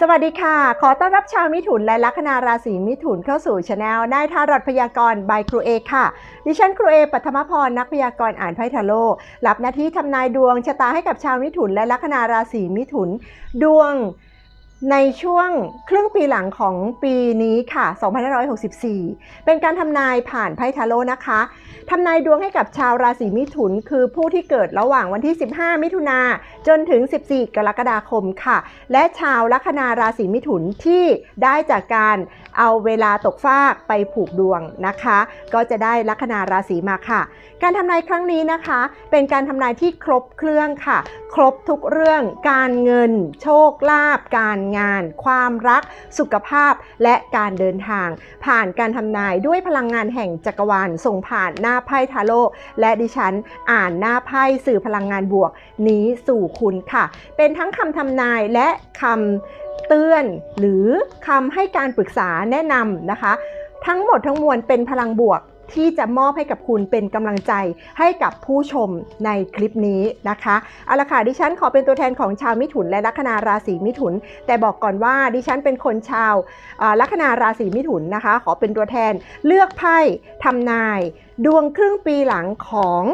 สวัสดีค่ะ ขอต้อนรับชาวมิถุนและลัคนาราศีมิถุนเข้าสู่ช anel นายทารอดพยากรณ์บายครูเอค่ะ ดิฉันครูเอปัทมพรนักพยากรณ์อ่านไพ่ทาโร่รับหน้าที่ทำนายดวงชะตาให้กับชาวมิถุนและลัคนาราศีมิถุน ดวง ในช่วงครึ่งปีหลังของปีนี้ค่ะ 2564 เป็นการทำนายผ่านไพ่ทาโร่นะคะ ทำนายดวงให้กับชาวราศีมิถุน คือผู้ที่เกิดระหว่างวันที่ 15 มิถุนาจนถึง 14 กรกฎาคมค่ะ และชาวลัคนาราศีมิถุนที่ได้จากการเอาเวลาตกฟากไปผูกดวงนะคะ ก็จะได้ลัคนาราศีมาค่ะ การทำนายครั้งนี้นะคะ เป็นการทำนายที่ครบเครื่องค่ะ ครบทุกเรื่อง การเงิน โชคลาภการงาน ความรัก สุขภาพ และการเดินทาง ผ่านการทำนายด้วยพลังงานแห่งจักรวาลส่งผ่านหน้าไพ่ทาโร่และดิฉันอ่านหน้าไพ่สื่อพลังงานบวก นี้สู่คุณค่ะ เป็นทั้งคำทำนายและคำเตือน หรือคำให้การปรึกษาแนะนำนะคะ ทั้งหมดทั้งมวลเป็นพลังบวก ที่จะมอบให้กับคุณเป็นกำลังใจให้กับผู้ชมในคลิปนี้นะคะเอาละค่ะดิฉันขอเป็นตัวแทนของชาวมิถุนและลัคนาราศีมิถุน แต่บอกก่อนว่าดิฉันเป็นคนชาวลัคนาราศีมิถุนนะคะ ขอเป็นตัวแทนเลือกไพ่ทำนาย ดวงครึ่งปีหลังของ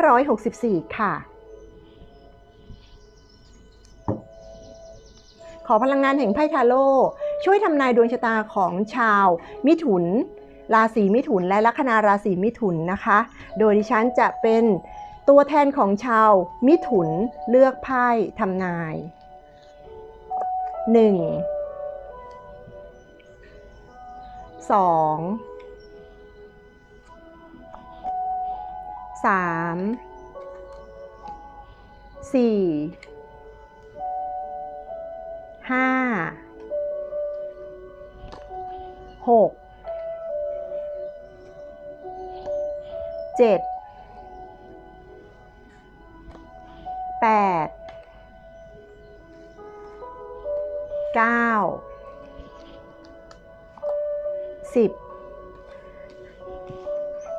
2564 ค่ะขอพลังงานแห่งไพ่ทาโร่ช่วยทำนายดวงชะตาของชาว มิถุน ราศีมิถุนและลัคนาราศีมิถุนนะคะ โดยดิฉันจะเป็นตัวแทนของชาวมิถุนเลือกไพ่ทำนาย 1 2 3 4 5 6 เจ็ดแปดเก้าสิบ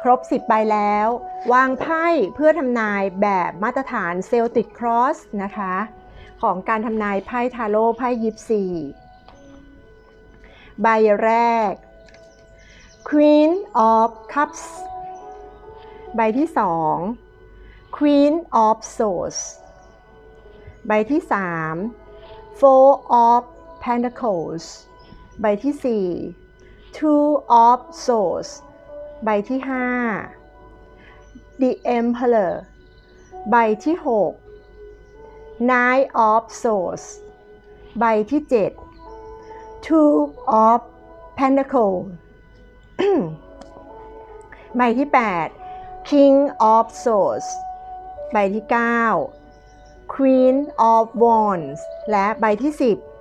ครบ 10ใบแล้ว วางไพ่เพื่อทำนายแบบมาตรฐานเซลติกครอสนะคะ ของการทำนายไพ่ทาโร่ไพ่ยิปซีใบแรก Queen of Cups ใบที่สอง Queen of Swords ใบที่สาม Four of Pentacles ใบที่สี่ Two of Swords ใบที่ห้า The Emperor ใบที่หก Nine of Swords ใบที่ 7 Two of Pentacles ใบที่ 8 King of Swords ใบที่ 9 Queen of Wands และใบที่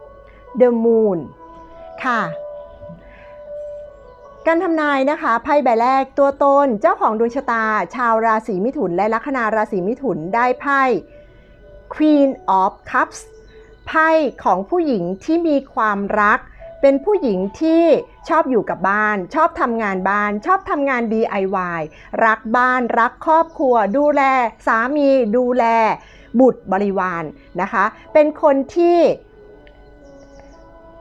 10 The Moon ค่ะ การทำนายนะคะ ไพ่ใบแรกตัวตนเจ้าของดวงชะตา ชาวราศีมิถุน และลัคนาราศีมิถุนได้ไพ่ Queen of Cups ไพ่ของผู้หญิงที่มีความรัก เป็นผู้หญิงที่ ชอบอยู่กับบ้าน ชอบทำงานบ้าน ชอบทำงาน DIY รักบ้าน รักครอบครัว ดูแล สามี ดูแล บุตรบริวารนะคะ เป็นคนที่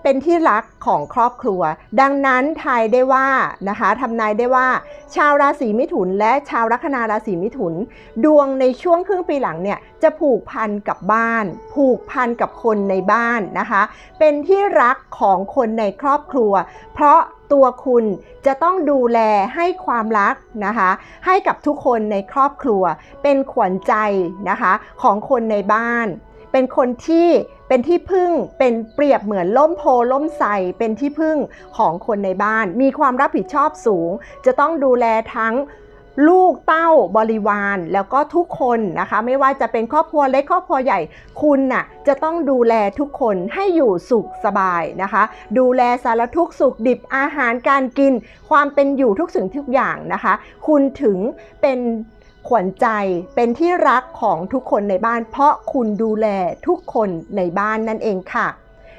เป็นที่รักของครอบครัว ดังนั้นทายได้ว่านะคะทำนายได้ว่า ชาวราศีมิถุนและชาวลัคนาราศีมิถุน ดวงในช่วงครึ่งปีหลังเนี่ยจะผูกพันกับบ้าน ผูกพันกับคนในบ้านนะคะ เป็นที่รักของคนในครอบครัว เพราะตัวคุณจะต้องดูแลให้ความรักนะคะ ให้กับทุกคนในครอบครัว เป็นขวัญใจนะคะของคนในบ้าน เป็นคนที่ เป็นที่พึ่งเป็นเปรียบเหมือนล่มโพล่มใสเป็นที่พึ่งของคนในบ้าน มีความรับผิดชอบสูง จะต้องดูแลทั้งลูกเต้าบริวารแล้วก็ทุกคนนะคะ ไม่ว่าจะเป็นครอบครัวเล็กครอบครัวใหญ่คุณน่ะจะต้องดูแลทุกคนให้อยู่สุขสบายนะคะ ดูแลสารทุกสุขดิบอาหารการกิน ความเป็นอยู่ทุกสิ่งทุกอย่างนะคะ คุณถึงเป็น ขวัญใจเป็นที่รักของทุกคนในบ้าน เพราะคุณดูแลทุกคนในบ้านนั่นเองค่ะ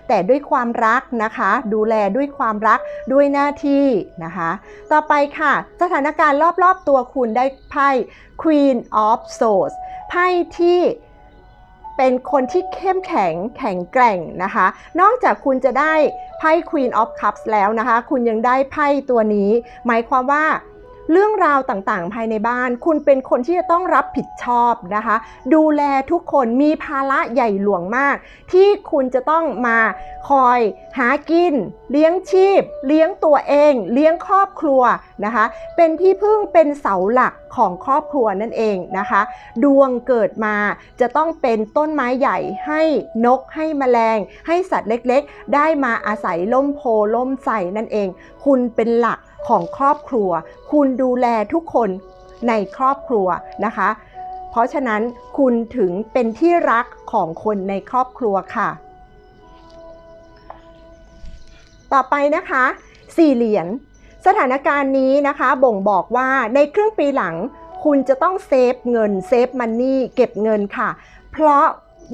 แต่ด้วยความรักนะคะ ดูแลด้วยความรักด้วยหน้าที่นะคะ ต่อไปค่ะ สถานการณ์รอบๆตัวคุณได้ไพ่ Queen of Swords ไพ่ที่เป็นคนที่เข้มแข็งแข็งแกร่งนะคะ นอกจากคุณจะได้ไพ่ Queen of Cups แล้วนะคะ คุณยังได้ไพ่ตัวนี้ หมายความว่า เรื่องราวต่างๆ ภายในบ้าน คุณเป็นคนที่จะต้องรับผิดชอบนะคะ ดูแลทุกคนมีภาระใหญ่หลวงมาก ที่คุณจะต้องมาคอยหากิน เลี้ยงชีพ เลี้ยงตัวเอง เลี้ยงครอบครัวนะคะ เป็นที่พึ่งเป็นเสาหลักของครอบครัวนั่นเองนะคะ ดวงเกิดมาจะต้องเป็นต้นไม้ใหญ่ให้นกให้แมลง ให้สัตว์เล็กๆ ได้มาอาศัยล่มโพล่มใส่นั่นเอง คุณเป็นหลัก ของครอบครัว คุณดูแลทุกคนในครอบครัวนะคะ เพราะฉะนั้นคุณถึงเป็นที่รักของคนในครอบครัวค่ะ ต่อไปนะคะสี่เหรียญสถานการณ์นี้นะคะบ่งบอกว่าในครึ่งปีหลังคุณจะต้องเซฟเงินเซฟมันนี่เก็บเงินค่ะ เพราะ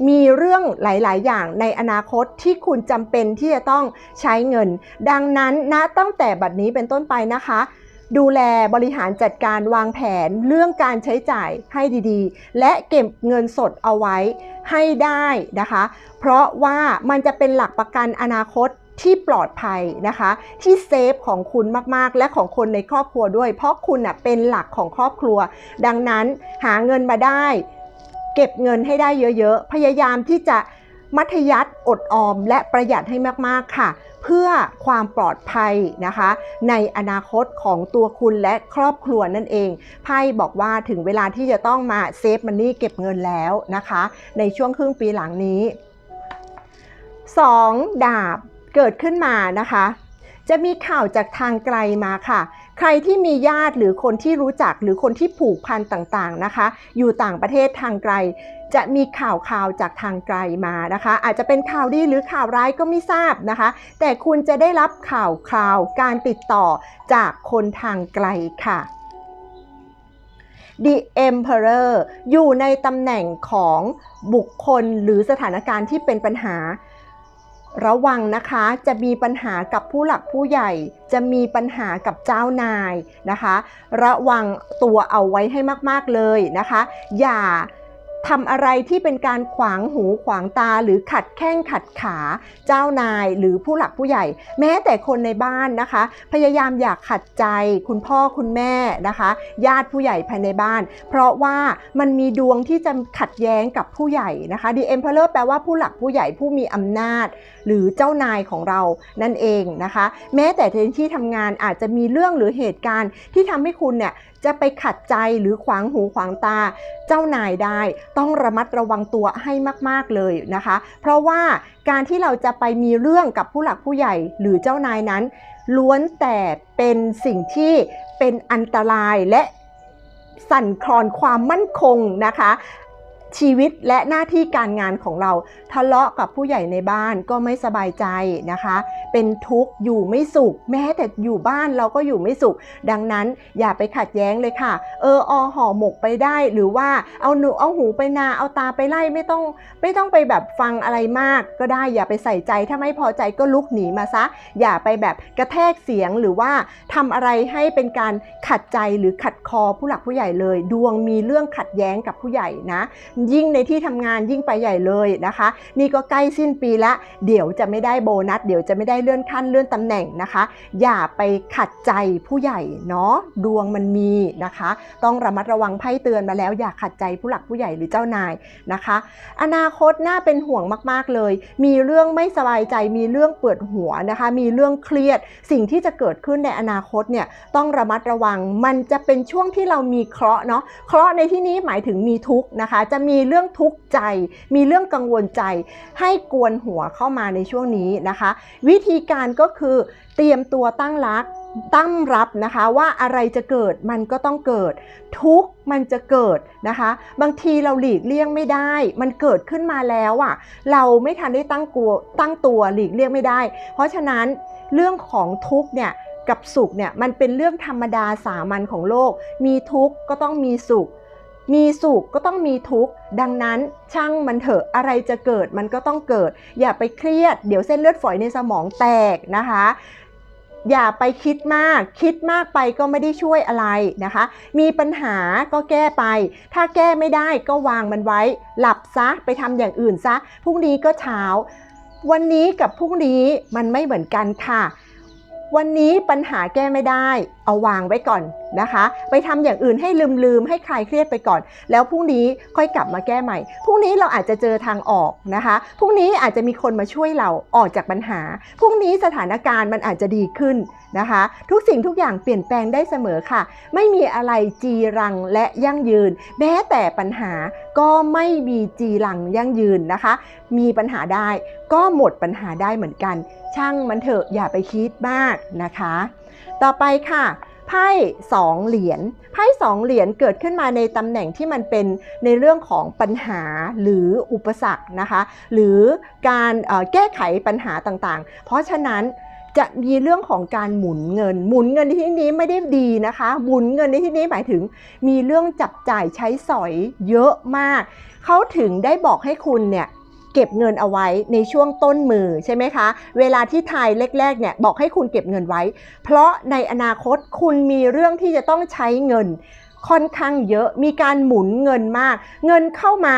มีเรื่องหลาย ๆ อย่างในอนาคตที่คุณจำเป็นที่จะต้องใช้เงิน ดังนั้นนะตั้งแต่บัดนี้เป็นต้นไปนะคะ ดูแลบริหารจัดการวางแผนเรื่องการใช้จ่ายให้ดี ๆ และเก็บเงินสดเอาไว้ให้ได้นะคะ เพราะว่ามันจะเป็นหลักประกันอนาคตที่ปลอดภัยนะคะ ที่เซฟของคุณมากๆ และของคนในครอบครัวด้วย เพราะคุณน่ะเป็นหลักของครอบครัว ดังนั้นหาเงินมาได้ เก็บเงินให้ได้เยอะๆ พยายามที่จะมัธยัติอดออม และประหยัดให้มากๆค่ะ เพื่อความปลอดภัยนะคะ ในอนาคตของตัวคุณและครอบครัวนั่นเองไพ่บอกว่าถึงเวลาที่จะต้องมาเซฟมันนี่เก็บเงินแล้วนะคะ ในช่วงครึ่งปีหลังนี้ 2. ดาบเกิดขึ้นมานะคะ จะมีข่าวจากทางไกลมาค่ะใครที่มีญาติหรือคนที่รู้จักหรือคนที่ผูกพันต่างๆนะคะ อยู่ต่างประเทศทางไกล จะมีข่าวข่าวจากทางไกลมานะคะ อาจจะเป็นข่าวดีหรือข่าวร้ายก็ไม่ทราบนะคะ แต่คุณจะได้รับข่าวคราวการติดต่อจากคนทางไกลค่ะ The Emperor อยู่ในตำแหน่งของบุคคลหรือสถานการณ์ที่เป็นปัญหา ระวังนะคะจะมีปัญหากับผู้หลักผู้ใหญ่ จะมีปัญหากับเจ้านายนะคะ ระวังตัวเอาไว้ให้มาก ๆ เลยนะคะ อย่า ทำอะไรที่เป็นการขวางหูขวางตาหรือขัดแข้งขัดขาเจ้านายหรือผู้หลักผู้ใหญ่ แม้แต่คนในบ้านนะคะ พยายามอยากขัดใจคุณพ่อคุณแม่นะคะ ญาติผู้ใหญ่ภายในบ้าน เพราะว่ามันมีดวงที่จะขัดแย้งกับผู้ใหญ่นะคะ The Emperor แปลว่าผู้หลักผู้ใหญ่ผู้มีอำนาจ หรือเจ้านายของเรานั่นเองนะคะ แม้แต่ที่ทำงานอาจจะมีเรื่องหรือเหตุการณ์ที่ทำให้คุณเนี่ย จะไปขัดใจหรือขวางหูขวางตา เจ้านายได้ต้องระมัดระวังตัวให้มากๆเลยนะคะ เพราะว่าการที่เราจะไปมีเรื่องกับผู้หลักผู้ใหญ่หรือเจ้านายนั้น ล้วนแต่เป็นสิ่งที่เป็นอันตรายและสั่นคลอนความมั่นคงนะคะชีวิตและหน้าที่การงานของเราทะเลาะกับผู้ใหญ่ในบ้านก็ไม่สบายใจนะคะ เป็นทุกข์อยู่ไม่สุข แม้แต่อยู่บ้านเราก็อยู่ไม่สุข ดังนั้นอย่าไปขัดแย้งเลยค่ะ เอออห่อหมกไปได้หรือว่าเอาหนูเอาหูไปนาเอาตาไปไล่ไม่ต้องไม่ต้องไปแบบฟังอะไรมากก็ได้อย่าไปใส่ใจถ้าไม่พอใจก็ลุกหนีมาซะ อย่าไปแบบกระแทกเสียงหรือว่าทำอะไรให้เป็นการขัดใจหรือขัดคอผู้หลักผู้ใหญ่เลย ดวงมีเรื่องขัดแย้งกับผู้ใหญ่นะ ยิ่งในที่ทำงานยิ่งไปใหญ่เลยนะคะ นี่ก็ใกล้สิ้นปีละ เดี๋ยวจะไม่ได้โบนัส เดี๋ยวจะไม่ได้เลื่อนขั้นเลื่อนตำแหน่งนะคะ อย่าไปขัดใจผู้ใหญ่เนาะดวงมันมีนะคะ ต้องระมัดระวังไพ่เตือนมาแล้ว อย่าขัดใจผู้หลักผู้ใหญ่หรือเจ้านายนะคะ อนาคตน่าเป็นห่วงมากๆเลย มีเรื่องไม่สบายใจมีเรื่องเปิดหัวนะคะ มีเรื่องเครียด สิ่งที่จะเกิดขึ้นในอนาคตเนี่ยต้องระมัดระวังมันจะเป็นช่วงที่เรามีเคราะห์เนาะเคราะห์ในที่นี้หมายถึงมีทุกข์นะคะ จะมีเรื่องทุกข์ใจ มีเรื่องกังวลใจ ให้กวนหัวเข้ามาในช่วงนี้นะคะ วิธีีการก็คือเตรียมตัวตั้งรักตั้งรับนะคะว่าอะไรจะเกิดมันก็ต้องเกิด ทุกมันจะเกิดนะคะ บางทีเราหลีกเลี่ยงไม่ได้ มันเกิดขึ้นมาแล้วอะ่ะเราไม่ทันได้ตั้งกลัวตั้งตัวหลีกเลี่ยงไม่ได้ เพราะฉะนั้นเรื่องของทุกเนี่ยกับสุขเนี่ยมันเป็นเรื่องธรรมดาสามัญของโลก มีทุกข์ก็ต้องมีสุข มีสุขก็ต้องมีทุกข์ ดังนั้นช่างมันเถอะอะไรจะเกิดมันก็ต้องเกิด อย่าไปเครียด เดี๋ยวเส้นเลือดฝอยในสมองแตกนะคะ อย่าไปคิดมาก คิดมากไปก็ไม่ได้ช่วยอะไรนะคะ มีปัญหาก็แก้ไป ถ้าแก้ไม่ได้ก็วางมันไว้ หลับซะไปทำอย่างอื่นซะพรุ่งนี้ก็เช้า วันนี้กับพรุ่งนี้มันไม่เหมือนกันค่ะ วันนี้ปัญหาแก้ไม่ได้ เอาวางไว้ก่อนนะคะ ไปทำอย่างอื่นให้ลืมลืมให้คลายเครียดไปก่อน แล้วพรุ่งนี้ค่อยกลับมาแก้ใหม่พรุ่งนี้เราอาจจะเจอทางออกนะคะพรุ่งนี้อาจจะมีคนมาช่วยเราออกจากปัญหาพรุ่งนี้สถานการณ์มันอาจจะดีขึ้น นะคะ ทุกสิ่งทุกอย่างเปลี่ยนแปลงได้เสมอค่ะ ไม่มีอะไรจีรังและยั่งยืน แม้แต่ปัญหาก็ไม่มีจีรังยั่งยืนนะคะ มีปัญหาได้ก็หมดปัญหาได้เหมือนกัน ช่างมันเถอะอย่าไปคิดมากนะคะ ต่อไปค่ะไพ่สองเหรียญไพ่สองเหรียญเกิดขึ้นมาในตำแหน่งที่มันเป็นในเรื่องของปัญหาหรืออุปสรรคนะคะ หรือการแก้ไขปัญหาต่างๆ เพราะฉะนั้น จะมีเรื่องของการหมุนเงิน หมุนเงินในที่นี้ไม่ได้ดีนะคะ หมุนเงินในที่นี้หมายถึง มีเรื่องจับจ่ายใช้สอยเยอะมาก เขาถึงได้บอกให้คุณเนี่ยเก็บเงินเอาไว้ในช่วงต้นมือใช่ไหมคะ เวลาที่ทายแรกๆเนี่ยบอกให้คุณเก็บเงินไว้ เพราะในอนาคตคุณมีเรื่องที่จะต้องใช้เงิน ค่อนข้างเยอะ มีการหมุนเงินมาก เงินเข้ามา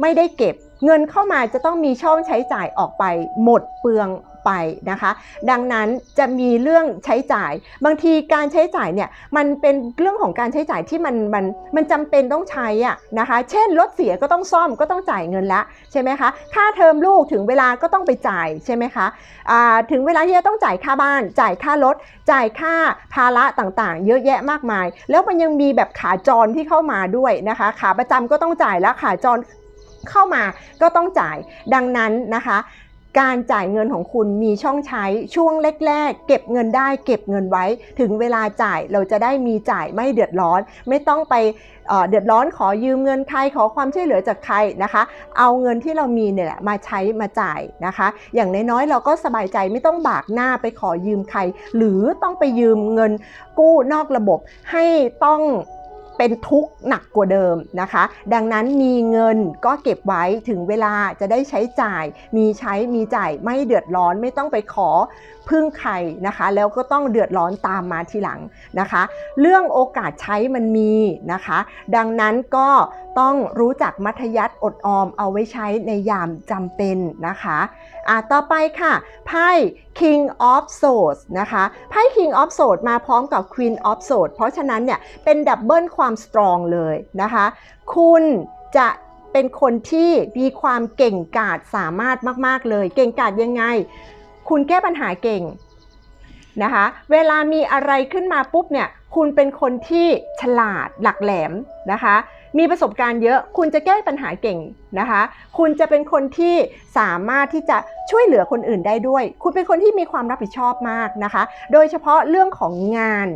ไม่ได้เก็บ เงินเข้ามาจะต้องมีช่องใช้จ่ายออกไป หมดเปลือง ไปนะคะ ดังนั้นจะมีเรื่องใช้จ่าย บางทีการใช้จ่ายเนี่ยมันเป็นเรื่องของการใช้จ่ายที่มันมันมันจำเป็นต้องใช้อะนะคะ เช่นรถเสียก็ต้องซ่อมก็ต้องจ่ายเงินละใช่ไหมคะ ค่าเทอมลูกถึงเวลาก็ต้องไปจ่ายใช่ไหมคะอ่าถึงเวลาที่จะต้องจ่ายค่าบ้าน จ่ายค่ารถ จ่ายค่าภาระต่างๆ เยอะแยะมากมาย แล้วมันยังมีแบบขาจรที่เข้ามาด้วยนะคะ ขาประจำก็ต้องจ่ายแล้วขาจรเข้ามาก็ต้องจ่ายดังนั้นนะคะ การจ่ายเงินของคุณมีช่องใช้ช่วงแรกๆ เก็บเงินได้เก็บเงินไว้ ถึงเวลาจ่ายเราจะได้มีจ่ายไม่เดือดร้อน ไม่ต้องไปเเดือดร้อนขอยืมเงินใครขอความช่วยเหลือจากใครนะคะ เอาเงินที่เรามีเนี่ยแหละมาใช้มาจ่ายนะคะ อย่างน้อยๆเราก็สบายใจไม่ต้องบากหน้าไปขอยืมใคร หรือต้องไปยืมเงินกู้นอกระบบให้ต้อง เป็นทุกข์หนักกว่าเดิมนะคะ ดังนั้นมีเงินก็เก็บไว้ถึงเวลาจะได้ใช้จ่าย มีใช้มีจ่ายไม่เดือดร้อนไม่ต้องไปขอพึ่งใครนะคะ แล้วก็ต้องเดือดร้อนตามมาทีหลังนะคะ เรื่องโอกาสใช้มันมีนะคะ ดังนั้นก็ต้องรู้จักมัธยัติอดออมเอาไว้ใช้ในยามจำเป็นนะคะ อะต่อไปค่ะ ไพ่ King of Swords นะคะไพ่ King of Swords มาพร้อมกับ Queen of Swords เพราะฉะนั้นเนี่ย เป็นดับเบิลความสตรองเลยนะคะ คุณจะเป็นคนที่มีความเก่งกาจสามารถมาก ๆ เลย เก่งกาจยังไง คุณแก้ปัญหาเก่งนะคะ เวลามีอะไรขึ้นมาปุ๊บเนี่ย คุณเป็นคนที่ฉลาดหลักแหลมนะคะ มีประสบการณ์เยอะ คุณจะแก้ปัญหาเก่ง นะคะ คุณจะเป็นคนที่สามารถที่จะช่วยเหลือคนอื่นได้ด้วย คุณเป็นคนที่มีความรับผิดชอบมากนะคะ โดยเฉพาะเรื่องของงาน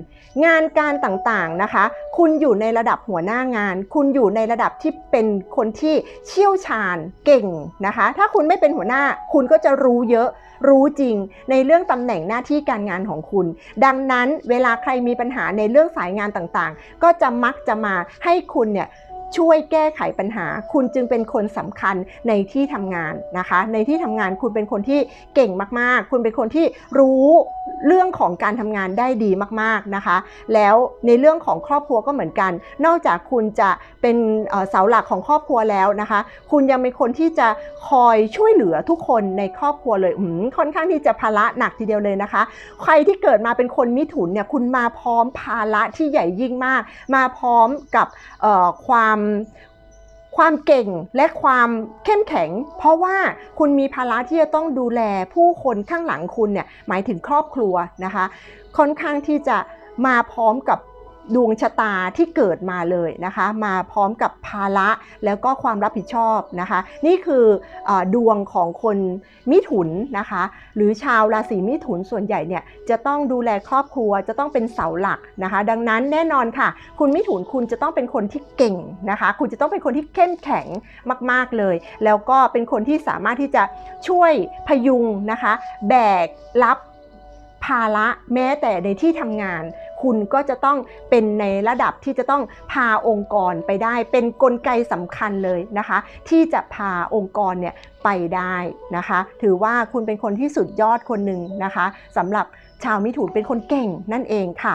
งานการต่างๆนะคะ คุณอยู่ในระดับหัวหน้างาน คุณอยู่ในระดับที่เป็นคนที่เชี่ยวชาญเก่งนะคะ ถ้าคุณไม่เป็นหัวหน้า คุณก็จะรู้เยอะ รู้จริง ในเรื่องตำแหน่งหน้าที่การงานของคุณ ดังนั้นเวลาใครมีปัญหาในเรื่องสายงานต่างๆ ก็จะมักจะมาให้คุณเนี่ย ช่วยแก้ไขปัญหา คุณจึงเป็นคนสำคัญในที่ทำงานนะคะ ในที่ทำงานคุณเป็นคนที่เก่งมากๆ คุณเป็นคนที่รู้เรื่องของการทำงานได้ดีมากๆนะคะ แล้วในเรื่องของครอบครัวก็เหมือนกัน นอกจากคุณจะเป็นเสาหลักของครอบครัวแล้วนะคะ คุณยังเป็นคนที่จะคอยช่วยเหลือทุกคนในครอบครัวเลยอืมค่อนข้างที่จะภาระหนักทีเดียวเลยนะคะ ใครที่เกิดมาเป็นคนมิถุนเนี่ยคุณมาพร้อมภาระที่ใหญ่ยิ่งมาก มาพร้อมกับเอ่อความความเก่งและความเข้มแข็ง เพราะว่าคุณมีภาระที่จะต้องดูแลผู้คนข้างหลังคุณเนี่ยหมายถึงครอบครัวนะคะ ค่อนข้างที่จะมาพร้อมกับ ดวงชะตาที่เกิดมาเลยนะคะ มาพร้อมกับภาระแล้วก็ความรับผิดชอบนะคะ นี่คืออดวงของคนมิถุนนะคะ หรือชาวราศีมิถุนส่วนใหญ่เนี่ยจะต้องดูแลครอบครัวจะต้องเป็นเสาหลักนะคะ ดังนั้นแน่นอนค่ะ คุณมิถุนคุณจะต้องเป็นคนที่เก่งนะคะ คุณจะต้องเป็นคนที่เข้มแข็งมาก ๆเลย แล้วก็เป็นคนที่สามารถที่จะช่วยพยุงนะคะ แบกรับภาระแม้แต่ในที่ทำงาน คุณก็จะต้องเป็นในระดับที่จะต้องพาองค์กรไปได้ เป็นนกลไกสำคัญเลยนะคะ ที่จะพาองค์กรเนี่ยไปได้นะคะ ถือว่าคุณเป็นคนที่สุดยอดคนหนึ่งนะคะสำหรับชาวมิถุนเป็นคนเก่งนั่นเองค่ะ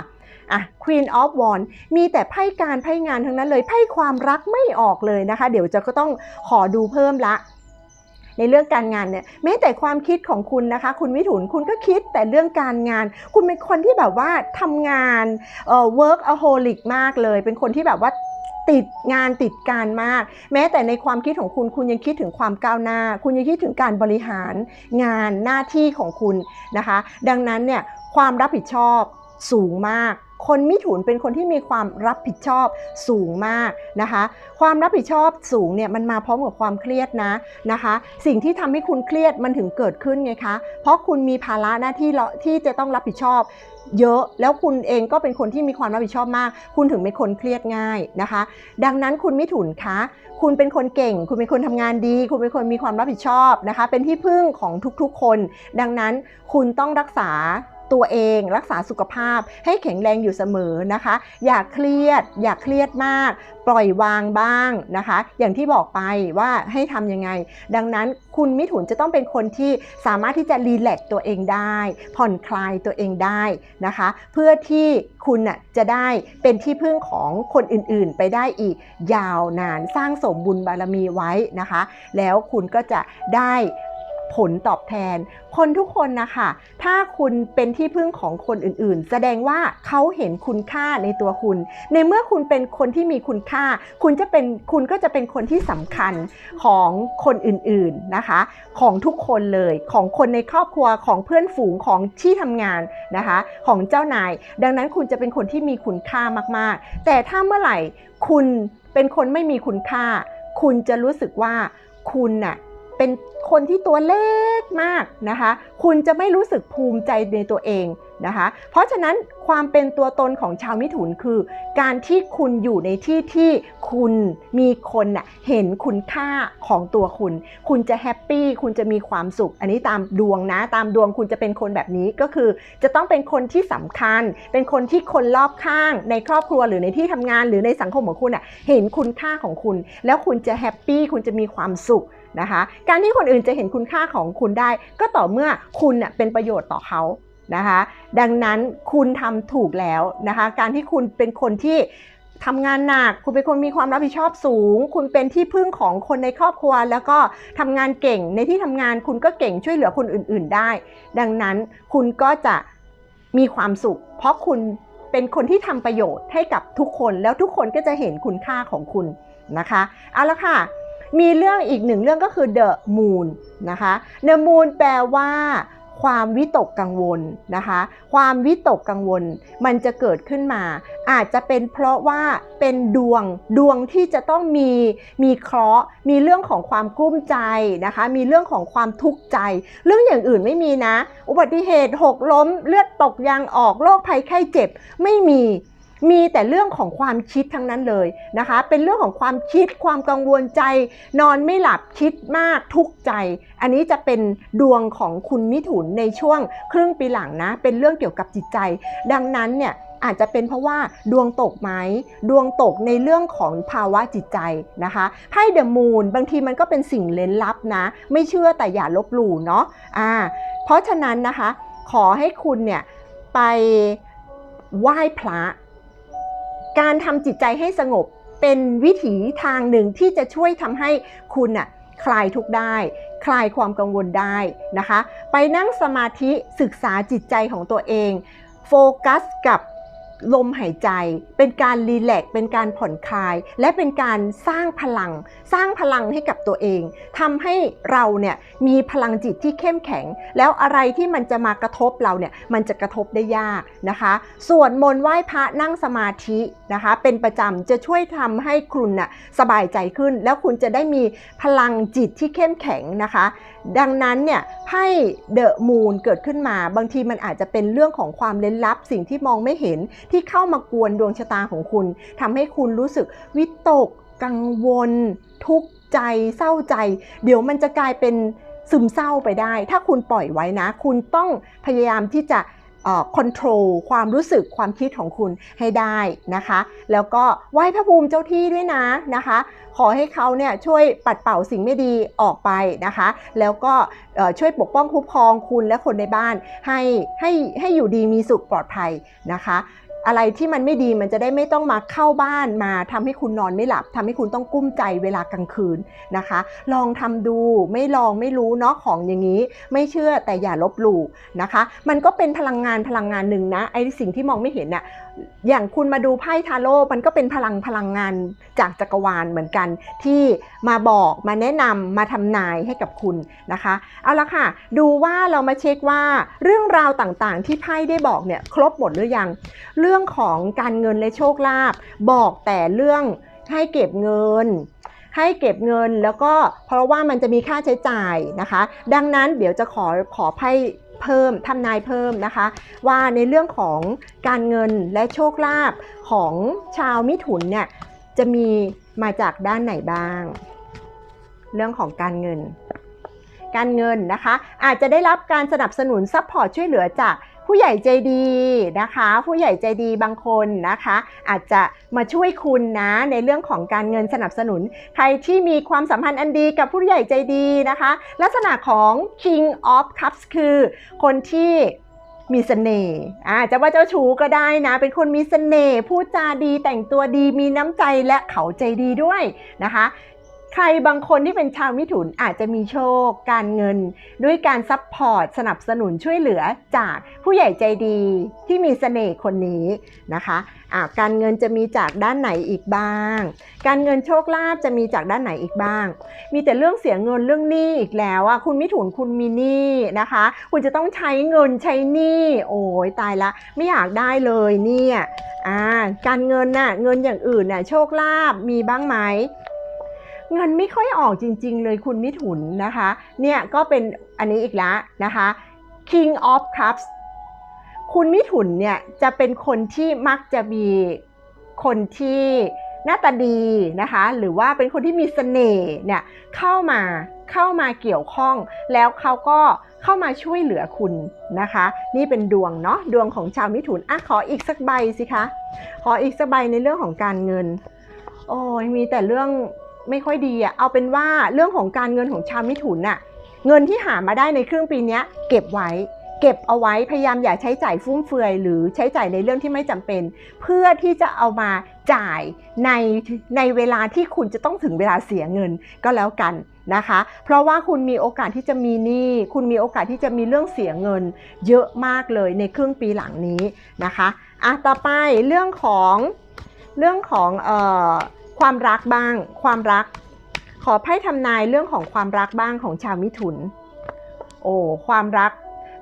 อะ Queen of Wands มีแต่ไพ่การไพ่งานทั้งนั้นเลยไพ่ความรักไม่ออกเลยนะคะ เดี๋ยวจะก็ต้องขอดูเพิ่มละ ในเรื่องการงานเนี่ยแม้แต่ความคิดของคุณนะคะ คุณมิถุนคุณก็คิดแต่เรื่องการงาน คุณเป็นคนที่แบบว่าทำงานเอ่อ workaholic มากเลย เป็นคนที่แบบว่าติดงานติดการมาก แม้แต่ในความคิดของคุณคุณยังคิดถึงความก้าวหน้า คุณยังคิดถึงการบริหารงานหน้าที่ของคุณนะคะ ดังนั้นเนี่ยความรับผิดชอบสูงมาก คนมิถุนเป็นคนที่มีความรับผิดชอบสูงมากนะคะ ความรับผิดชอบสูงเนี่ยมันมาพร้อมกับความเครียดนะนะคะ สิ่งที่ทำให้คุณเครียดมันถึงเกิดขึ้นไงคะ เพราะคุณมีภาระหน้าที่ที่จะต้องรับผิดชอบเยอะแล้วคุณเองก็เป็นคนที่มีความรับผิดชอบมาก คุณถึงเป็นคนเครียดง่ายนะคะ ดังนั้นคุณมิถุนคะ คุณเป็นคนเก่ง คุณเป็นคนทำงานดี คุณเป็นคนมีความรับผิดชอบนะคะ เป็นที่พึ่งของทุกๆคน ดังนั้นคุณต้องรักษา ตัวเอง รักษาสุขภาพให้แข็งแรงอยู่เสมอนะคะ อย่าเครียด อย่าเครียดมาก ปล่อยวางบ้างนะคะ อย่างที่บอกไปว่าให้ทำยังไง ดังนั้นคุณมิถุนจะต้องเป็นคนที่สามารถที่จะรีแลกตัวเองได้ ผ่อนคลายตัวเองได้นะคะ เพื่อที่คุณน่ะจะได้เป็นที่พึ่งของคนอื่นๆ ไปได้อีก ยาวนานสร้างสมบุญบารมีไว้นะคะ แล้วคุณก็จะได้ ผลตอบแทน คนทุกคนนะคะถ้าคุณเป็นที่พึ่งของคนอื่นๆ แสดงว่าเขาเห็นคุณค่าในตัวคุณ ในเมื่อคุณเป็นคนที่มีคุณค่า คุณจะเป็นคุณก็จะเป็นคนที่สำคัญของคนอื่นๆนะคะ ของทุกคนเลยของคนในครอบครัวของเพื่อนฝูงของที่ทำงานนะคะ ของเจ้านาย ดังนั้นคุณจะเป็นคนที่มีคุณค่ามากๆ แต่ถ้าเมื่อไหร่คุณเป็นคนไม่มีคุณค่า คุณจะรู้สึกว่าคุณน่ะ เป็นคนที่ตัวเล็กมากนะคะ คุณจะไม่รู้สึกภูมิใจในตัวเองนะคะ เพราะฉะนั้นความเป็นตัวตนของชาวมิถุนคือ การที่คุณอยู่ในที่ที่คุณมีคนเห็นคุณค่าของตัวคุณ คุณจะแฮปปี้คุณจะมีความสุข อันนี้ตามดวงนะ ตามดวงคุณจะเป็นคนแบบนี้ก็คือ จะต้องเป็นคนที่สำคัญ เป็นคนที่คนรอบข้างในครอบครัวหรือในที่ทำงานหรือในสังคมของคุณเห็นคุณค่าของคุณ แล้วคุณจะแฮปปี้คุณจะมีความสุข นะคะ การที่คนอื่นจะเห็นคุณค่าของคุณได้ ก็ต่อเมื่อคุณเป็นประโยชน์ต่อเขานะคะ ดังนั้นคุณทำถูกแล้วนะคะ การที่คุณเป็นคนที่ทำงานหนัก คุณเป็นคนมีความรับผิดชอบสูง คุณเป็นที่พึ่งของคนในครอบครัว แล้วก็ทำงานเก่ง ในที่ทำงานคุณก็เก่งช่วยเหลือคนอื่น ๆได้ ดังนั้นคุณก็จะมีความสุข เพราะคุณเป็นคนที่ทำประโยชน์ให้กับทุกคน แล้วทุกคนก็จะเห็นคุณค่าของคุณนะคะ เอาละค่ะ มีเรื่องอีกหนึ่งเรื่องก็คือ the moon นะคะ the moon แปลว่าความวิตกกังวลนะคะ ความวิตกกังวลมันจะเกิดขึ้นมา อาจจะเป็นเพราะว่าเป็นดวงดวงที่จะต้องมีมีเคราะห์มีเรื่องของความกลุ้มใจนะคะ มีเรื่องของความทุกข์ใจ เรื่องอย่างอื่นไม่มีนะ อุบัติเหตุหกล้มเลือดตกยางออกโรคภัยไข้เจ็บไม่มี มีแต่เรื่องของความคิดทั้งนั้นเลยนะคะ เป็นเรื่องของความคิดความกังวลใจ นอนไม่หลับคิดมากทุกข์ใจ อันนี้จะเป็นดวงของคุณมิถุนในช่วงครึ่งปีหลังนะ เป็นเรื่องเกี่ยวกับจิตใจ ดังนั้นเนี่ยอาจจะเป็นเพราะว่าดวงตกไหมดวงตกในเรื่องของภาวะจิตใจนะคะไพ่เดอะมูนบางทีมันก็เป็นสิ่งเล้นลับนะ ไม่เชื่อแต่อย่าลบหลู่เนาะอ่าเพราะฉะนั้นนะคะ ขอให้คุณเนี่ยไปไหว้พระ การทำจิตใจให้สงบเป็นวิถีทางหนึ่งที่จะช่วยทำให้คุณน่ะคลายทุกข์ได้ คลายความกังวลได้นะคะ ไปนั่งสมาธิศึกษาจิตใจของตัวเอง โฟกัสกับ ลมหายใจ เป็นการรีแลกซ์เป็นการผ่อนคลาย และเป็นการสร้างพลัง สร้างพลังให้กับตัวเองทำให้เราเนี่ยมีพลังจิตที่เข้มแข็ง แล้วอะไรที่มันจะมากระทบเราเนี่ยมันจะกระทบได้ยากนะคะส่วนมนต์ไหว้พระนั่งสมาธินะคะ เป็นประจำจะช่วยทำให้คุณน่ะสบายใจขึ้น แล้วคุณจะได้มีพลังจิตที่เข้มแข็งนะคะ ดังนั้นเนี่ยให้เดอะมูนเกิดขึ้นมา บางทีมันอาจจะเป็นเรื่องของความเล้นลับสิ่งที่มองไม่เห็นที่เข้ามากวนดวงชะตาของคุณทำให้คุณรู้สึกวิตก กังวล ทุกข์ใจ เศร้าใจ เดี๋ยวมันจะกลายเป็นซึมเศร้าไปได้ ถ้าคุณปล่อยไว้นะ คุณต้องพยายามที่จะคอนโทรลความรู้สึกความคิดของคุณให้ได้นะคะ แล้วก็ไหว้พระภูมิเจ้าที่ด้วยนะนะคะ ขอให้เขาเนี่ยช่วยปัดเป่าสิ่งไม่ดีออกไปนะคะ แล้วก็ช่วยปกป้องคุ้มครองคุณและคนในบ้าน ให้ให้ให้อยู่ดีมีสุขปลอดภัยนะคะ อะไรที่มันไม่ดีมันจะได้ไม่ต้องมาเข้าบ้านมาทำให้คุณนอนไม่หลับทำให้คุณต้องกุ้มใจเวลากลางคืนนะคะ ลองทำดูไม่ลองไม่รู้เนาะของอย่างนี้ ไม่เชื่อแต่อย่าลบหลู่นะคะ มันก็เป็นพลังงานพลังงานหนึ่งนะไอ้สิ่งที่มองไม่เห็นน่ะอย่างคุณมาดูไพ่ทาโร่มันก็เป็นพลังพลังงานจากจักรวาลเหมือนกัน ที่มาบอกมาแนะนำมาทำนายให้กับคุณนะคะ เอาละค่ะ ดูว่าเรามาเช็คว่าเรื่องราวต่างๆ ที่ไพ่ได้บอกเนี่ยครบหมดหรือยังเรื่อง่องของการเงินและโชคลาภบอกแต่เรื่องให้เก็บเงิน ให้เก็บเงินแล้วก็เพราะว่ามันจะมีค่าใช้จ่ายนะคะ ดังนั้นเดี๋ยวจะขอขอไพ่เพิ่มทำนายเพิ่มนะคะ ว่าในเรื่องของการเงินและโชคลาภของชาวมิถุนเนี่ยจะมีมาจากด้านไหนบ้าง เรื่องของการเงิน การเงินนะคะ อาจจะได้รับการสนับสนุนซัพพอร์ตช่วยเหลือจาก ผู้ใหญ่ใจดีนะคะ ผู้ใหญ่ใจดีบางคนนะคะ อาจจะมาช่วยคุณนะในเรื่องของการเงินสนับสนุน ใครที่มีความสัมพันธ์อันดีกับผู้ใหญ่ใจดีนะคะ ลักษณะของ King of Cups คือคนที่มีเสน่ห์อาจจะว่าเจ้าชู้ก็ได้นะ เป็นคนมีเสน่ห์ พูดจาดี แต่งตัวดี มีน้ำใจและเขาใจดีด้วยนะคะ ใครบางคนที่เป็นชาวมิถุนอาจจะมีโชค การเงิน ด้วยการซัพพอร์ตสนับสนุนช่วยเหลือจากผู้ใหญ่ใจดีที่มีเสน่ห์คนนี้นะคะะการเงินจะมีจากด้านไหนอีกบ้าง การเงินโชคลาภจะมีจากด้านไหนอีกบ้าง มีแต่เรื่องเสียเงินเรื่องหนี้อีกแล้วอะคุณมิถุนคุณมีหนี้นะคะ คุณจะต้องใช้เงินใช้หนี้โอ้ยตายละ ไม่อยากได้เลยเนี่ยการเงินน่ะเงินอย่างอื่นน่ะโชคลาภมีบ้างไหม เงินไม่ค่อยออกจริง ๆ เลยคุณมิถุนนะคะ เนี่ยก็เป็นอันนี้อีกแล้วนะคะ King of Cups คุณมิถุนเนี่ยจะเป็นคนที่มักจะมีคนที่หน้าตาดีนะคะ หรือว่าเป็นคนที่มีเสน่ห์เนี่ยเข้ามาเข้ามาเกี่ยวข้อง แล้วเขาก็เข้ามาช่วยเหลือคุณนะคะ นี่เป็นดวงเนาะดวงของชาวมิถุนอะขออีกสักใบสิคะ ขออีกสักใบในเรื่องของการเงิน โอ้ยมีแต่เรื่อง ไม่ค่อยดีอะเอาเป็นว่าเรื่องของการเงินของชาวมิถุนน่ะเงินที่หามาได้ในครึ่งปีนี้เก็บไว้ เก็บเอาไว้พยายามอย่าใช้จ่ายฟุ่มเฟือย หรือใช้จ่ายในเรื่องที่ไม่จำเป็น เพื่อที่จะเอามาจ่ายในในเวลาที่คุณจะต้องถึงเวลาเสียเงินก็แล้วกันนะคะ เพราะว่าคุณมีโอกาสที่จะมีหนี้คุณมีโอกาสที่จะมีเรื่องเสียเงิน เยอะมากเลยในครึ่งปีหลังนี้นะคะอะต่อไปเรื่องของเรื่องของเอ่อ ความรักบ้าง ความรัก ขอไพ่ทำนายเรื่องของความรักบ้างของชาวมิถุน โอ้ความรัก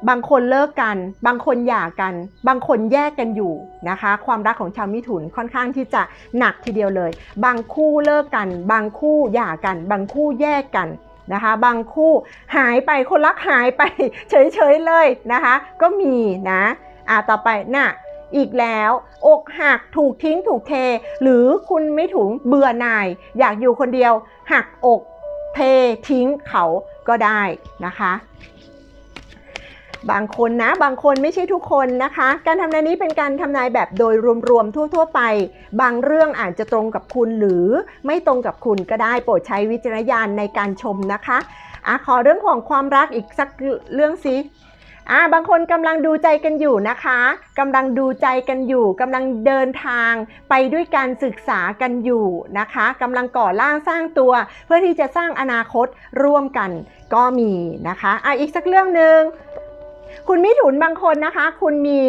บางคนเลิกกัน บางคนหย่ากัน บางคนแยกกันอยู่นะคะ ความรักของชาวมิถุนค่อนข้างที่จะหนักทีเดียวเลย บางคู่เลิกกัน บางคู่หย่ากัน บางคู่แยกกันนะคะบางคู่หายไปคนรักหายไปเฉยๆเลยนะคะ ก็มีนะอ่าต่อไปน่ะ อีกแล้ว อกหักถูกทิ้งถูกเท หรือคุณไม่ถุงเบื่อหน่าย อยากอยู่คนเดียว หักอกเททิ้งเขาก็ได้นะคะบางคนนะ บางคนไม่ใช่ทุกคนนะคะ การทำนายนี้เป็นการทำนายแบบโดยรวมๆทั่ว ๆ ไป บางเรื่องอาจจะตรงกับคุณหรือไม่ตรงกับคุณก็ได้โปรดใช้วิจารณญาณในการชมนะคะอะขอเรื่องของความรักอีกสักเรื่องสิ อ่าบางคนกำลังดูใจกันอยู่นะคะกำลังดูใจกันอยู่กำลังเดินทางไปด้วยการศึกษากันอยู่นะคะกำลังก่อร่างสร้างตัว เพื่อที่จะสร้างอนาคตร่วมกันก็มีนะคะอะอีกสักเรื่องหนึ่ง คุณมิถุนบางคนนะคะ คุณมี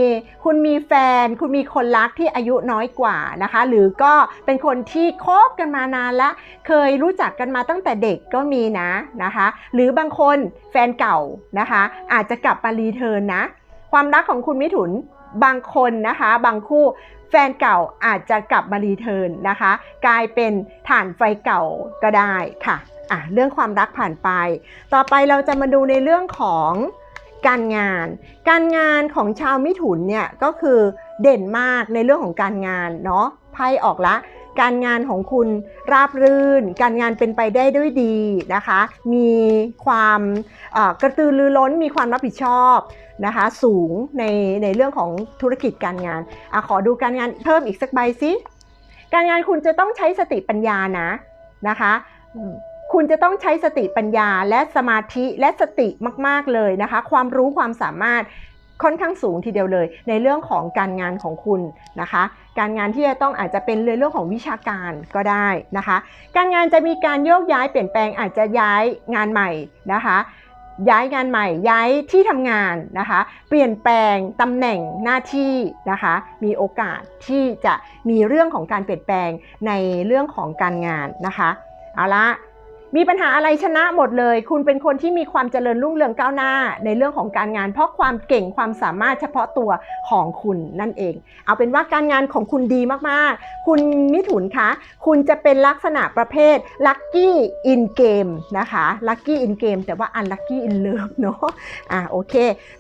คุณมีแฟน คุณมีคนรักที่อายุน้อยกว่านะคะ หรือก็เป็นคนที่คบกันมานานแล้วเคยรู้จักกันมาตั้งแต่เด็กก็มีนะนะคะ หรือบางคนแฟนเก่านะคะ อาจจะกลับมารีเทิร์นนะ ความรักของคุณมิถุนบางคนนะคะ บางคู่แฟนเก่าอาจจะกลับมารีเทิร์นนะคะ กลายเป็นฐานไฟเก่าก็ได้ค่ะอะเรื่องความรักผ่านไป ต่อไปเราจะมาดูในเรื่องของ การงาน การงานของชาวมิถุนเนี่ยก็คือเด่นมากในเรื่องของการงานเนาะไพ่ออกละ การงานของคุณราบรื่น การงานเป็นไปได้ด้วยดีนะคะ มีความกระตือรือร้นมีความรับผิดชอบนะคะ สูงในในเรื่องของธุรกิจการงานอขอดูการงานเพิ่มอีกสักใบสิการงานคุณจะต้องใช้สติปัญญานะนะคะ คุณจะต้องใช้สติปัญญาและสมาธิและสติมาก ๆ เลยนะคะ ความรู้ความสามารถค่อนข้างสูงทีเดียวเลย ในเรื่องของการงานของคุณนะคะ การงานที่จะต้องอาจจะเป็นเรื่องของวิชาการก็ได้นะคะ การงานจะมีการโยกย้ายเปลี่ยนแปลงอาจจะย้ายงานใหม่นะคะ ย้ายงานใหม่ ย้ายที่ทำงานนะคะ เปลี่ยนแปลงตำแหน่งหน้าที่นะคะ มีโอกาสที่จะมีเรื่องของการเปลี่ยนแปลงในเรื่องของการงานนะคะเอาละ มีปัญหาอะไรชนะหมดเลย คุณเป็นคนที่มีความเจริญรุ่งเรืองก้าวหน้า ในเรื่องของการงาน เพราะความเก่งความสามารถเฉพาะตัวของคุณนั่นเอง เอาเป็นว่าการงานของคุณดีมากๆ คุณมิถุนคะ คุณจะเป็นลักษณะประเภท lucky in game นะคะ lucky in game แต่ว่า unlucky in love เนอะอะโอเค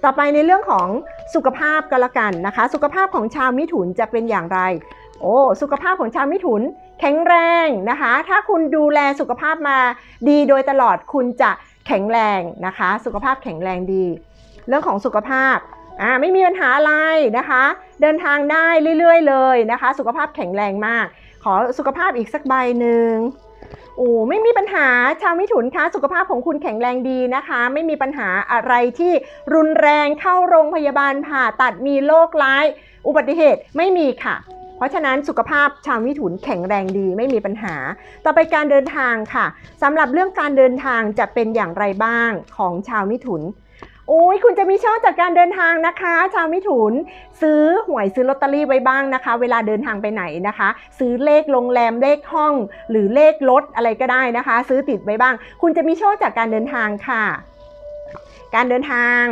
ต่อไปในเรื่องของสุขภาพก็แล้วกันนะคะ สุขภาพของชาวมิถุนจะเป็นอย่างไร โอ้สุขภาพของชาวมิถุน แข็งแรงนะคะ ถ้าคุณดูแลสุขภาพมาดีโดยตลอดคุณจะแข็งแรงนะคะ สุขภาพแข็งแรงดี เรื่องของสุขภาพอ่าไม่มีปัญหาอะไรนะคะ เดินทางได้เรื่อยๆ เลยนะคะ สุขภาพแข็งแรงมาก ขอสุขภาพอีกสักใบหนึ่งโอ้ไม่มีปัญหาชาวมิถุนคะสุขภาพของคุณแข็งแรงดีนะคะ ไม่มีปัญหาอะไรที่รุนแรงเข้าโรงพยาบาลผ่าตัดมีโรคร้าย อุบัติเหตุไม่มีค่ะ เพราะฉะนั้นสุขภาพชาวมิถุนแข็งแรงดีไม่มีปัญหา ต่อไปการเดินทางค่ะสำหรับเรื่องการเดินทางจะเป็นอย่างไรบ้างของชาวมิถุนโอ้ยคุณจะมีโชคจากการเดินทางนะคะ ชาวมิถุน ซื้อหวยซื้อลอตเตอรี่ไว้บ้างนะคะ เวลาเดินทางไปไหนนะคะ ซื้อเลขโรงแรมเลขห้อง หรือเลขรถอะไรก็ได้นะคะ ซื้อติดไว้บ้าง คุณจะมีโชคจากการเดินทางค่ะ การเดินทาง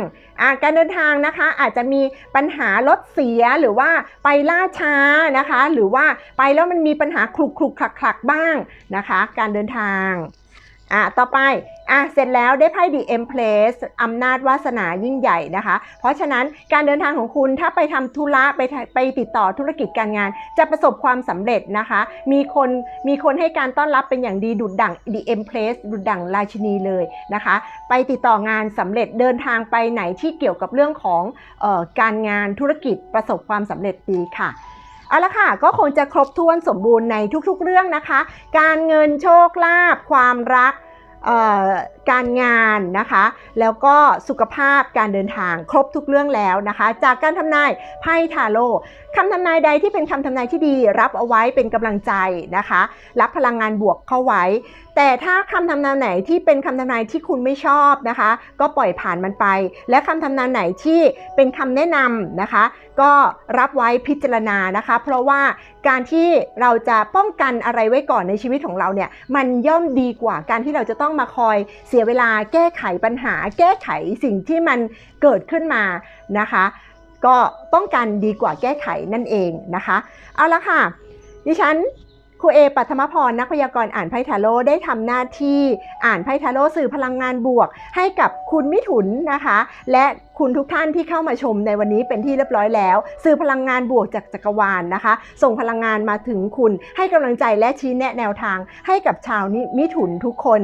การเดินทางนะคะอาจจะมีปัญหารถเสียหรือว่าไปล่าช้านะคะ หรือว่าไปแล้วมันมีปัญหาคลุกคลุกคลักคลักบ้างนะคะ การเดินทาง อะ ต่อไป อะ เสร็จแล้วได้ไพ่ The Empress อำนาจวาสนายิ่งใหญ่นะคะ เพราะฉะนั้นการเดินทางของคุณถ้าไปทำธุระไปไปติดต่อธุรกิจการงาน จะประสบความสำเร็จนะคะ มีคนมีคนให้การต้อนรับเป็นอย่างดีดุดดั่ง The Empress ดุดดั่งราชินีเลยนะคะ ไปติดต่องานสำเร็จเดินทางไปไหนที่เกี่ยวกับเรื่องของออการงานธุรกิจประสบความสำเร็จดีค่ะ เอาละค่ะก็คงจะครบถ้วนสมบูรณ์ในทุกๆเรื่องนะคะ การเงินโชคลาภความรักการงานนะคะ แล้วก็สุขภาพการเดินทางครบทุกเรื่องแล้วนะคะ จากการทำนายไพ่ทาโร่คำทำนายใดที่เป็นคำทำนายที่ดี รับเอาไว้เป็นกำลังใจนะคะ รับพลังงานบวกเข้าไว้ แต่ถ้าคำทำนายไหนที่เป็นคำทำนายที่คุณไม่ชอบนะคะ ก็ปล่อยผ่านมันไป และคำทำนายไหนที่เป็นคำแนะนำนะคะ ก็รับไว้พิจารณานะคะ เพราะว่าการที่เราจะป้องกันอะไรไว้ก่อนในชีวิตของเราเนี่ยมันย่อมดีกว่าการที่เราจะต้องมาคอยเสียเวลาแก้ไขปัญหา แก้ไขสิ่งที่มันเกิดขึ้นมานะคะ ก็ป้องกันดีกว่าแก้ไขนั่นเองนะคะเอาละค่ะดิฉัน ครูเอปัทมพรนักพยากรณ์อ่านไพ่ทาโร่ได้ทำหน้าที่อ่านไพ่ทาโร่สื่อพลังงานบวก ให้กับคุณมิถุนนะคะ และคุณทุกท่านที่เข้ามาชมในวันนี้เป็นที่เรียบร้อยแล้ว สื่อพลังงานบวกจากจักรวาลนะคะ ส่งพลังงานมาถึงคุณ ให้กำลังใจและชี้แนะแนวทางให้กับชาวนิมิถุนทุกคน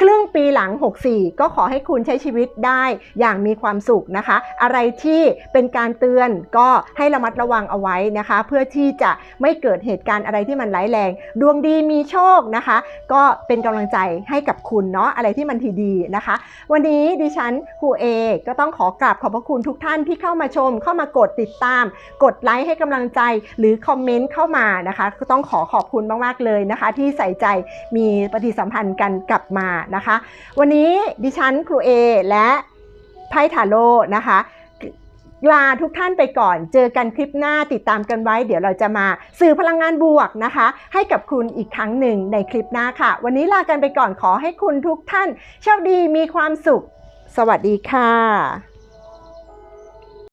ครึ่งปีหลัง 64 ก็ขอให้คุณใช้ชีวิตได้อย่างมีความสุขนะคะ อะไรที่เป็นการเตือนก็ให้ระมัดระวังเอาไว้นะคะ เพื่อที่จะไม่เกิดเหตุการณ์อะไรที่มันร้ายแรง ดวงดีมีโชคนะคะ ก็เป็นกำลังใจให้กับคุณเนาะอะไรที่มันทีดีนะคะ วันนี้ดิฉันครูเอก็ต้องขอกราบขอบพระคุณทุกท่านที่เข้ามาชม เข้ามากดติดตาม กดไลค์ให้กำลังใจหรือคอมเมนต์เข้ามานะคะ ก็ต้องขอขอบคุณมากๆเลยนะคะ ที่ใส่ใจมีปฏิสัมพันธ์กันกลับมานะคะ วันนี้ดิฉันครูเอและไพ่ทาโร่นะคะลาทุกท่านไปก่อน เจอกันคลิปหน้าติดตามกันไว้ เดี๋ยวเราจะมาสื่อพลังงานบวกนะคะ ให้กับคุณอีกครั้งหนึ่งในคลิปหน้าค่ะ วันนี้ลากันไปก่อนขอให้คุณทุกท่านโชคดีมีความสุข สวัสดีค่ะ